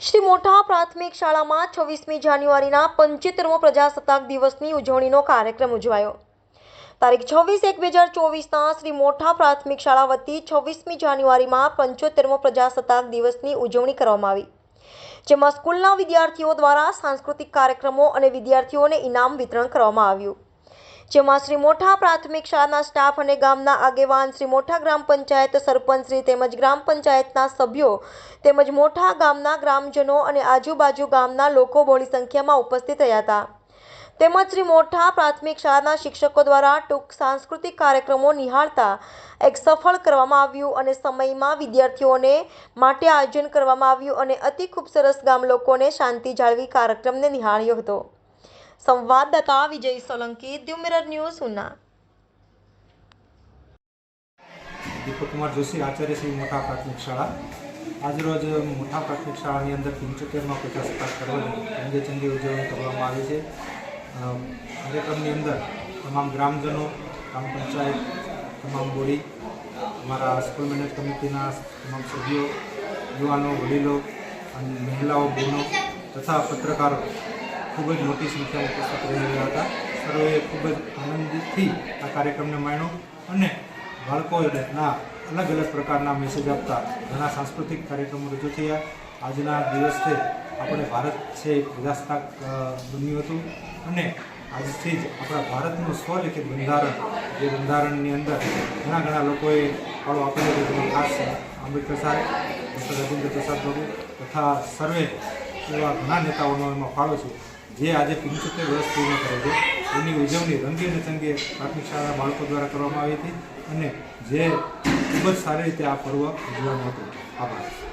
શ્રી મોટા પ્રાથમિક શાળામાં છવ્વીસમી જાન્યુઆરીના પંચોતેરમો પ્રજાસત્તાક દિવસની ઉજવણીનો કાર્યક્રમ ઉજવાયો. તારીખ છવ્વીસ એક બે હજાર ચોવીસના શ્રી મોટા પ્રાથમિક શાળા વતી છવ્વીસમી જાન્યુઆરીમાં પંચોતેરમો પ્રજાસત્તાક દિવસની ઉજવણી કરવામાં આવી. જેમાં સ્કૂલના વિદ્યાર્થીઓ દ્વારા સાંસ્કૃતિક કાર્યક્રમો અને વિદ્યાર્થીઓને ઇનામ વિતરણ કરવામાં આવ્યું. જેમાં શ્રી મોઠા પ્રાથમિક શાળાના સ્ટાફ અને ગામના આગેવાન શ્રી મોઠા ગ્રામ પંચાયત સરપંચ શ્રી તેમજ ગ્રામ પંચાયતના સભ્યો તેમજ મોઠા ગામના ગ્રામજનો અને આજુબાજુ ગામના લોકો બહોળી સંખ્યામાં ઉપસ્થિત રહ્યા હતા. તેમજ શ્રી મોઠા પ્રાથમિક શાળાના શિક્ષકો દ્વારા ટૂંક સાંસ્કૃતિક કાર્યક્રમો નિહાળતા એક સફળ કરવામાં આવ્યું અને સમયમાં વિદ્યાર્થીઓને માટે આયોજન કરવામાં આવ્યું અને અતિ ખૂબ સરસ ગામ લોકોને શાંતિ જાળવી કાર્યક્રમને નિહાળ્યો હતો. સંવાદદાતા Vijay Solanki the Mirror news, Una. Deepakkumar Joshi, Acharya Shri મોટા પ્રાથમિક શાળા. આજરોજ મોટા પ્રાથમિક શાળાની અંદર પંચોતેરમાં પ્રજાસત્તાક પર્વની રંગેચંગી ઉજવણી કરવામાં આવી છે. કાર્યક્રમની અંદર તમામ ગ્રામજનો, ગ્રામ પંચાયત, તમામ બોડી, અમારા સ્કૂલ મેનેજ કમિટીના તમામ સભ્યો, યુવાનો, વડીલો અને મહિલાઓ, બહેનો તથા પત્રકારો ખૂબ જ મોટી સંખ્યામાં ઉપસ્થિત રહી રહ્યા હતા. સર્વે ખૂબ જ આનંદથી આ કાર્યક્રમને માણ્યો અને બાળકોના અલગ અલગ પ્રકારના મેસેજ આપતા ઘણા સાંસ્કૃતિક કાર્યક્રમો રજૂ થયા. આજના દિવસે આપણે ભારત છે એ પ્રજાસત્તાક બન્યું હતું અને આજથી જ આપણા ભારતનું સ્વલિખિત બંધારણ, જે બંધારણની અંદર ઘણા ઘણા લોકોએ ફાળો આપેલો છે, જેમાં ખાસ આંબેડકર સાહેબ, ડૉક્ટર રાજેન્દ્ર પ્રસાદ બાબુ તથા સર્વે એવા ઘણા નેતાઓનો એમાં ફાળો છે. જે આજે પંચોતેર વર્ષ પૂર્ણ કરે છે, એની ઉજવણી રંગે અને ચંગે પ્રાથમિક શાળાના બાળકો દ્વારા કરવામાં આવી હતી અને જે ખૂબ જ સારી રીતે આ પર્વ ઉજવવાનું હતું. આભાર.